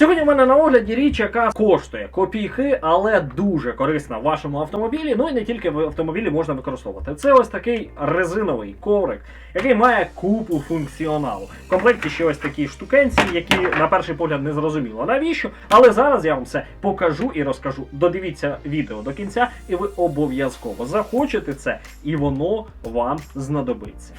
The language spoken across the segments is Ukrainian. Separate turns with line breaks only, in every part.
Сьогодні в мене на огляді річ, яка коштує копійки, але дуже корисна в вашому автомобілі. Ну і не тільки в автомобілі можна використовувати. Це ось такий резиновий коврик, який має купу функціоналу. В комплекті ще ось такі штукенці, які на перший погляд не зрозуміло навіщо. Але зараз я вам все покажу і розкажу. Додивіться відео до кінця, і ви обов'язково захочете це, і воно вам знадобиться.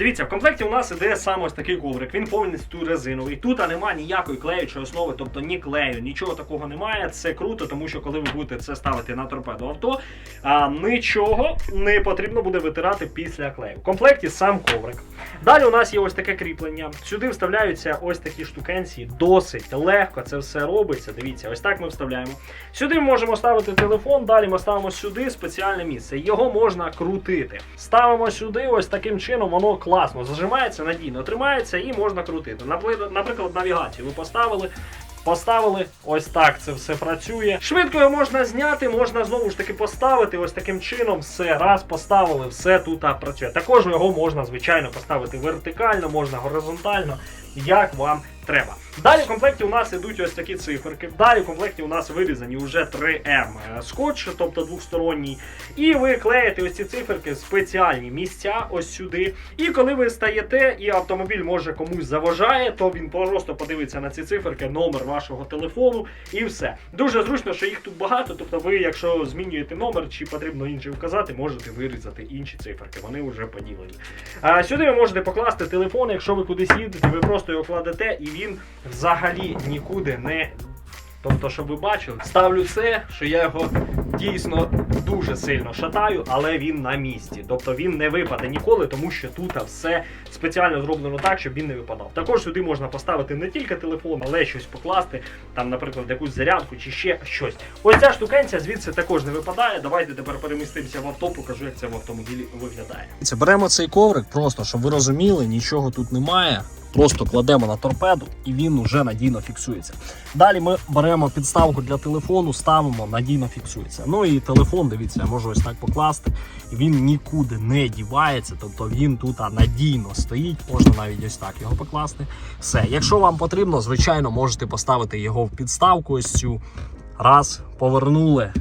Дивіться, в комплекті у нас іде саме ось такий коврик. Він повністю резиновий. Тут нема ніякої клеючої основи, тобто ні клею, нічого такого немає. Це круто, тому що коли ви будете це ставити на торпеду авто, а, нічого не потрібно буде витирати після клею. В комплекті сам коврик. Далі у нас є ось таке кріплення. Сюди вставляються ось такі штукенці. Досить легко це все робиться. Дивіться, ось так ми вставляємо. Сюди ми можемо ставити телефон, далі ми ставимо сюди спеціальне місце. Його можна крутити. Ставимо сюди, ось таким чином воно класно зажимається, надійно тримається і можна крутити. Наприклад, навігацію ви поставили. Поставили, ось так це все працює. Швидко його можна зняти, можна знову ж таки поставити. Ось таким чином все раз поставили, все тут працює. Також його можна, звичайно, поставити вертикально, можна горизонтально, як вам треба. Далі в комплекті у нас ідуть ось такі циферки. Далі в комплекті у нас вирізані вже 3М скотч, тобто двосторонній. І ви клеїте ось ці циферки в спеціальні місця ось сюди. І коли ви стаєте, і автомобіль може комусь заважає, то він просто подивиться на ці циферки, номер вашого телефону і все. Дуже зручно, що їх тут багато. Тобто, ви, якщо змінюєте номер чи потрібно інший вказати, можете вирізати інші циферки. Вони вже поділені. Сюди ви можете покласти телефон, якщо ви кудись їдете, ви просто його кладете, і він взагалі нікуди не. Тобто, щоб ви бачили, ставлю це, що я його дійсно дуже сильно шатаю, але він на місці. Тобто він не випаде ніколи, тому що тут все спеціально зроблено так, щоб він не випадав. Також сюди можна поставити не тільки телефон, але щось покласти, там, наприклад, якусь зарядку чи ще щось. Ось ця штукенця звідси також не випадає. Давайте тепер перемістимося в авто, покажу, як це в автомобілі виглядає.
Це беремо цей коврик, просто щоб ви розуміли, нічого тут немає. Просто кладемо на торпеду і він уже надійно фіксується. Далі ми беремо підставку для телефону, ставимо, надійно фіксується. Ну і телефон, дивіться, я можу ось так покласти. Він нікуди не дівається, тобто він тут надійно стоїть. Можна навіть ось так його покласти. Все, якщо вам потрібно, звичайно, можете поставити його в підставку. Ось цю раз, повернули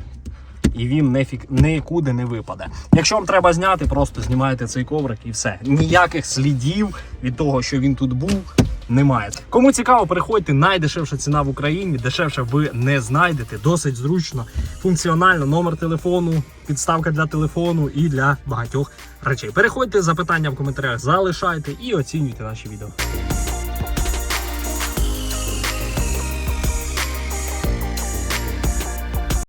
і він не фік... нікуди не випаде. Якщо вам треба зняти, просто знімаєте цей коврик і все. Ніяких слідів від того, що він тут був. Немає. Кому цікаво, переходьте найдешевша ціна в Україні. Дешевше ви не знайдете. Досить зручно, функціонально. Номер телефону, підставка для телефону і для багатьох речей. Переходьте, запитання в коментарях залишайте і оцінюйте наші відео.